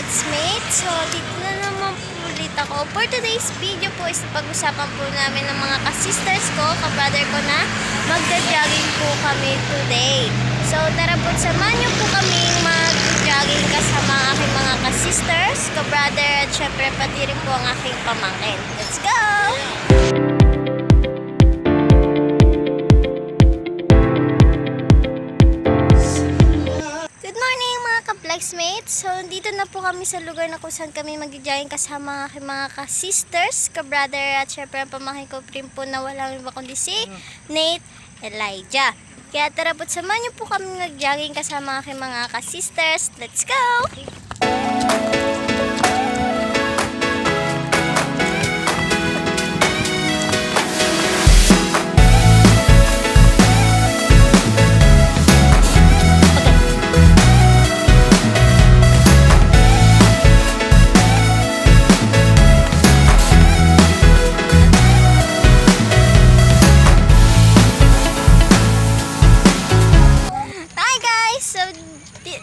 Godsmate. So, dito na naman po ulit ako. For today's video po is pag-usapan po namin ng mga ka-sisters ko, ka-brother ko na magda-jogging po kami today. So, tara po, samahan niyo po kami mag-jogging kasama ang aking mga ka-sisters, ka-brother, at syempre pati rin po ang aking pamangkin. Let's go! Mga ka-blacksmates! So, dito na po kami sa lugar na kung saan kami mag-jogging kasama aking mga ka-sisters, ka-brother, at syempre ang pamangkin ko rin po na walang iba kundi si Nate Elijah. Kaya tara po, samahan niyo po kami mag-jogging kasama aking mga ka-sisters. Let's go!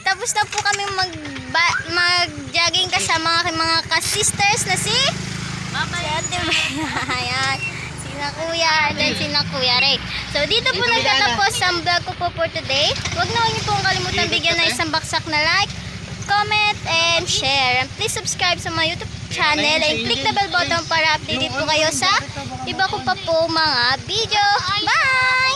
Tapos na po kami mag mag-jogging kasama aking mga ka-sisters na si Si Ate. Ayan. Sina Kuya Arlen, sina Kuya Rick. So, dito po nagtatapos ang vlog ko po for today. Huwag na niyo pong kalimutan bigyan ng isang baksak na like, comment, and share. And please subscribe sa my YouTube channel and click the bell button para updated po kayo sa iba ko pa po mga video. Bye!